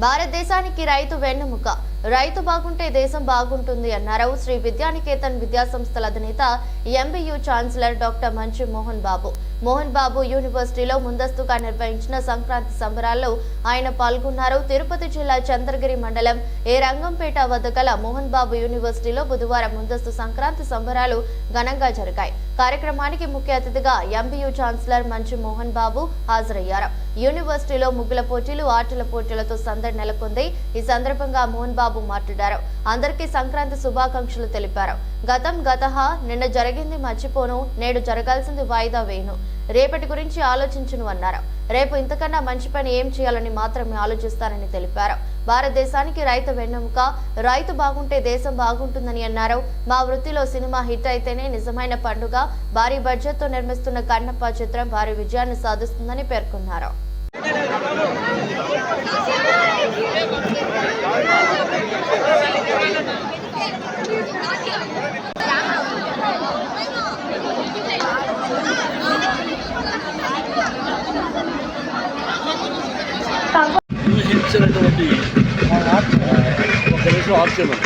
భారతదేశానికి రైతు వెన్నెముక. రైతు బాగుంటే దేశం బాగుంటుంది అన్నారు. శ్రీ విద్యానికేతన్ విద్యాసంస్థల అధినేత ఎంబీయూ ఛాన్సలర్ డాక్టర్ మంచు మోహన్ బాబు. మోహన్ బాబు యూనివర్సిటీలో ముందస్తుగా నిర్వహించిన సంక్రాంతి సంబరాల్లో ఆయన పాల్గొన్నారు. తిరుపతి జిల్లా చంద్రగిరి మండలం ఏ రంగంపేట వద్ద గల మోహన్ బాబు యూనివర్సిటీలో బుధవారం ముందస్తు సంక్రాంతి సంబరాలు ఘనంగా జరిగాయి. కార్యక్రమానికి ముఖ్య అతిథిగా ఎంబీయూ ఛాన్సలర్ మంచు మోహన్ బాబు హాజరయ్యారు. యూనివర్సిటీలో ముగ్గుల పోటీలు ఆటల పోటీలతో సందడి నెలకొంది. ఈ సందర్భంగా మోహన్ బాబు మాట్లాడారు. అందరికీ సంక్రాంతి శుభాకాంక్షలు తెలిపారు. గతం గతహ నిన్న జరిగింది మర్చిపోను నేడు జరగాల్సింది వాయిదా వేయను. రేపటి గురించి ఆలోచించును అన్నారు. రేపు ఇంతకన్నా మంచి పని ఏం చేయాలని మాత్రమే ఆలోచిస్తారని తెలిపారు. భారతదేశానికి రైతు వెన్నెముక రైతు బాగుంటే దేశం బాగుంటుందని అన్నారు. మా వృత్తిలో సినిమా హిట్ అయితేనే నిజమైన పండుగ. భారీ బడ్జెట్తో నిర్మిస్తున్న కన్నప్ప చిత్రం భారీ విజయాన్ని సాధిస్తుందని పేర్కొన్నారు. ఊహించినటువంటి ఒక నిమిషం ఆఫ్ చేయమని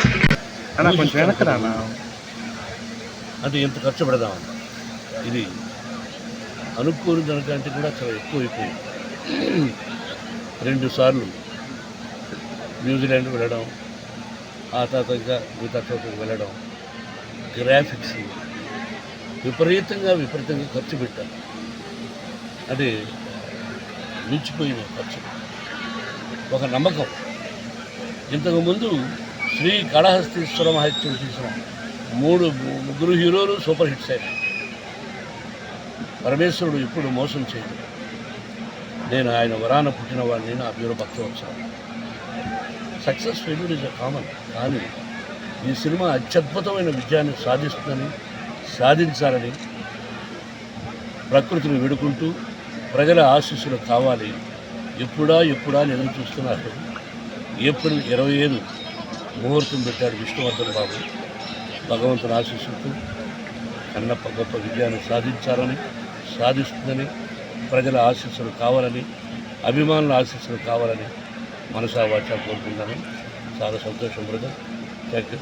అన్న. కొంచెం వెనక్కి అంటే ఎంత ఖర్చు పెడదాం ఇది అనుకోని దానికంటే కూడా చాలా ఎక్కువ అయిపోయింది రెండు సార్లు న్యూజిలాండ్ వెళ్ళడం ఆ తర్వాత ఇంకా మిగతా చోట్లకి వెళ్ళడం గ్రాఫిక్స్ విపరీతంగా విపరీతంగా ఖర్చు పెట్టాను అది మించిపోయిన ఖర్చు. ఒక నమ్మకం. ఇంతకుముందు శ్రీ కాళహస్తీశ్వర మహత్యం తీసిన మూడు ముగ్గురు హీరోలు సూపర్ హిట్స్ అయ్యారు పరమేశ్వరుడు ఇప్పుడు మోసం చేయడు. నేను ఆయన వరాన పుట్టిన వాడిని నా పేరు Bhaktavatsaram success failure is a common కానీ ఈ సినిమా అత్యద్భుతమైన విజయాన్ని సాధిస్తుందని సాధించాలని ప్రకృతిని వేడుకుంటూ ప్రజల ఆశీస్సులు కావాలి ఎప్పుడా ఎప్పుడా అని ఎదురు చూస్తున్నారు? ఏప్రిల్ ఇరవై ఐదు ముహూర్తం పెట్టాడు విష్ణువర్ధన్ బాబు. భగవంతుని ఆశీస్సులతో కన్నప్ప గొప్ప విజయాన్ని సాధించాలని సాధిస్తుందని ప్రజల ఆశీస్సులు కావాలని అభిమానుల ఆశీస్సులు కావాలని మనసా వాచ కోరుకుంటాను చాలా సంతోషం బ్రదర్. Thank you